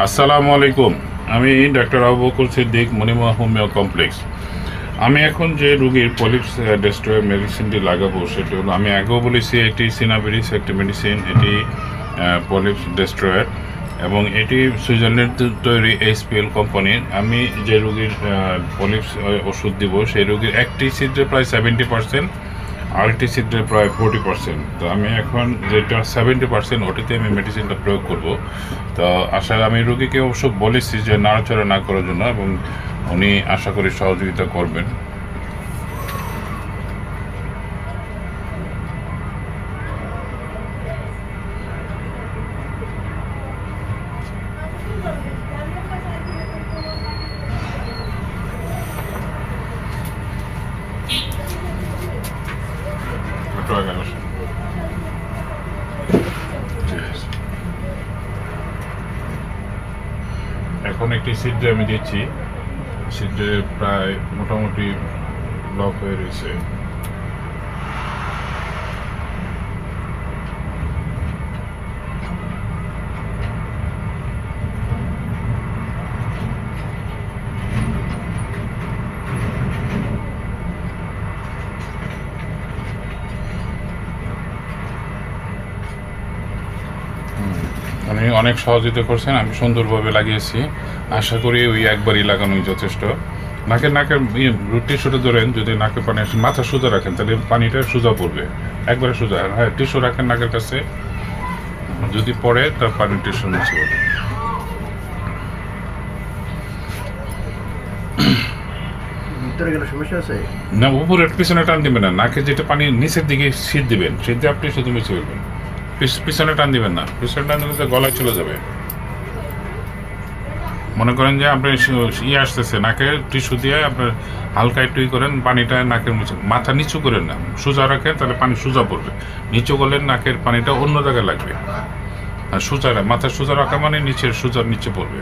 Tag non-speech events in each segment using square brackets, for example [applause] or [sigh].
আসসালামু আলাইকুম। আমি doctor Abu Bakar Siddique Monima homeo complex. আমি এখন যে রুগীর পলিপস ডেস্ট্রয় মেডিসিনটি লাগাবো সেটি হলো, আমি আগেও বলেছি এটি সিনাবেরিস একটি মেডিসিন এটি পলিপস ডেস্ট্রয়ার এবং এটি সুইজারল্যান্ড তৈরি এইচপিএল কোম্পানির আমি যে রুগীর পলিপস ওষুধ দিব, সেই রুগীর একটি সিদ্রে প্রায় সেভেন্টি পার্সেন্ট সিদ্রে প্রায় ফোর্টি পার্সেন্ট তো আমি এখন যেটা সেভেন্টি পার্সেন্ট ওটিতে আমি মেডিসিনটা প্রয়োগ করব। তো আশা, আমি রুগীকে অবশ্য বলেছি যে নাড়াচড়া না করার জন্য এবং উনি আশা করি সহযোগিতা করবেন। একটু এখন একটি সিদ্রে আমি দিচ্ছি সিদ্রে প্রায় মোটামুটি লক হয়ে রয়েছে। উনি অনেক সহযোগিতা করছেন আমি সুন্দরভাবে লাগিয়েছি। আশা করি ওই একবারই লাগানোই যথেষ্ট। নাকের নাকের টিস্যুটা ধরেন যদি নাকে পানি মাথা সোজা রাখেন তাহলে পানিটা সোজা পড়বে একবারে সোজা। হ্যাঁ টিস্যু রাখেন নাকের কাছে যদি পড়ে তার পানি টিস্যু নিচে পড়বে। না উপরে পিছনে টান দিবেন না নাকে যেটা পানি নিচের দিকে শীত দিবেন শীত দিয়ে আপনি শুধু মিশে ফেলবেন। পিছনে টান দিবেন না। পিছনে টান দিলে গলায় চলে যাবে। মনে করেন যে আপনি ইয়ে আসতেছে, নাকে টিস্যু দিয়ে আপনার হালকা একটু করেন, পানিটা নাকের নিচে মাথা নিচু করেন না। সোজা রাখেন, তাহলে পানি সোজা পড়বে। নিচু করলেন নাকের পানিটা অন্য জায়গায় লাগবে। আর সোজা মাথা সোজা রাখা মানে নিচের সোজার নিচে পড়বে।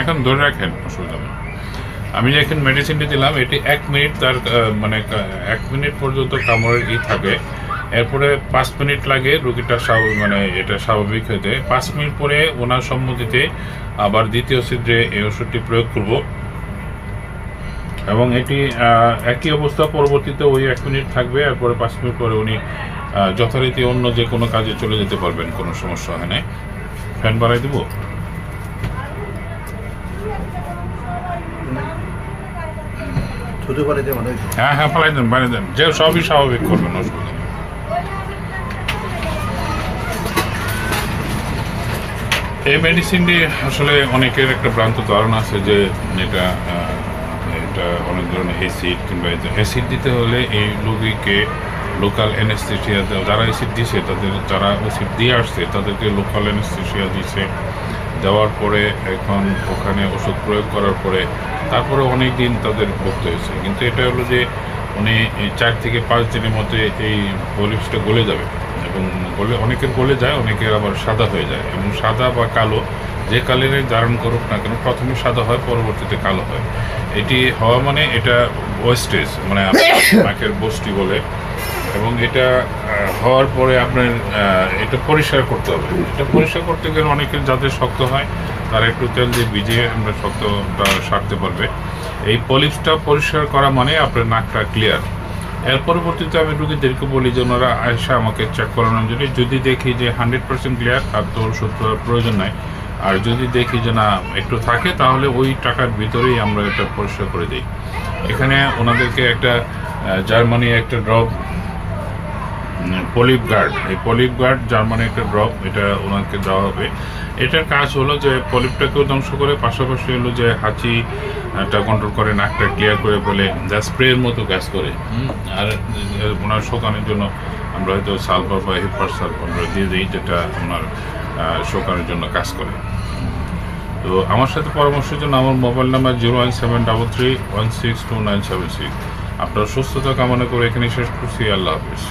এখন ধরে রাখেন অসুবিধা নেই আমি যে এখন মেডিসিনটি দিলাম, এটি এক মিনিট তার মানে এক মিনিট পর্যন্ত কামড়ের ই থাকে। এরপরে পাঁচ মিনিট লাগে রুগীটা স্বাভাবিক মানে এটা স্বাভাবিক হতে পাঁচ মিনিট পরে ওনার সম্মতিতে আবার দ্বিতীয় ছিদ্রে এই ওষুধটি প্রয়োগ করব। এবং এটি একই অবস্থা পরবর্তীতে ওই এক মিনিট থাকবে। এরপরে পাঁচ মিনিট পরে উনি যথারীতি অন্য যে কোনো কাজে চলে যেতে পারবেন, কোনো সমস্যা হয় না ফ্যান বাড়াই দেবো? হ্যাঁ হ্যাঁ ফালাই দেন, বানিয়ে দেন। যে সবই স্বাভাবিক করবেন অসুবিধা এই মেডিসিনটি আসলে অনেকের একটা ভ্রান্ত ধারণা আছে যে, এটা এটা অনেক ধরনের অ্যাসিড কিংবা অ্যাসিড দিতে হলে এই রোগীকে লোকাল অ্যানেস্থেশিয়া যারা অ্যাসিড দিছে, তাদের, যারা অ্যাসিড দিয়ে আসছে, তাদেরকে লোকাল অ্যানেস্থেশিয়া দিছে। দেওয়ার পরে এখন ওখানে ওষুধ প্রয়োগ করার পরে তারপরে অনেক দিন তাদের ভুগতে হয়েছে। কিন্তু এটা হলো যে উনি চার থেকে পাঁচ দিনের মধ্যে এই পলিপসটা গলে যাবে এবং গলে অনেকের গলে যায় অনেকের আবার সাদা হয়ে যায় এবং সাদা বা কালো যে কালারের ধারণ করুক না কেন প্রথমে সাদা হয় পরবর্তীতে কালো হয়। এটি হওয়া মানে এটা ওয়েস্টেজ মানে [laughs] নাকের বস্তি বলে। এবং এটা হওয়ার পরে আপনার এটা পরিষ্কার করতে হবে। এটা পরিষ্কার করতে গেলে অনেকের যাদের শক্ত হয়, তারা একটু তেল দিয়ে ভিজিয়ে আমরা শক্তটা সারতে পারবে। এই পলিপসটা পরিষ্কার করা মানে আপনার নাকটা ক্লিয়ার এর পরবর্তীতে আমি রুগীদেরকে বলি যে ওনারা আসে আমাকে চেক করানোর জন্য, যদি দেখি যে হান্ড্রেড পার্সেন্ট ক্লিয়ার আর তো ওষুধ প্রয়োজন নাই। আর যদি দেখি যে না, একটু থাকে, তাহলে ওই টাকার ভিতরেই আমরা এটা পরিষ্কার করে দিই। এখানে ওনাদেরকে একটা জার্মানি একটা ড্রপ পলিপ গার্ড এই পলিপ গার্ড জার্মানি একটা ড্রপ এটা ওনাকে দেওয়া হবে। এটার কাজ হলো যে পলিপটাকেও ধ্বংস করে, পাশাপাশি হলো যে হাঁচি টা কন্ট্রোল করে, নাকটা ক্লিয়ার করে বলে যা স্প্রের মতো কাজ করে। আর ওনার শোকানোর জন্য আমরা হয়তো সালফার বা হিপার সালফার দিয়ে দিই, যেটা ওনার শোকানোর জন্য কাজ করে। তো আমার সাথে পরামর্শের জন্য আমার mobile number zero one seven double three one six two nine seven six আপনার সুস্থতা কামনা করে এখানে শেষ করছি। আল্লাহ হাফিজ।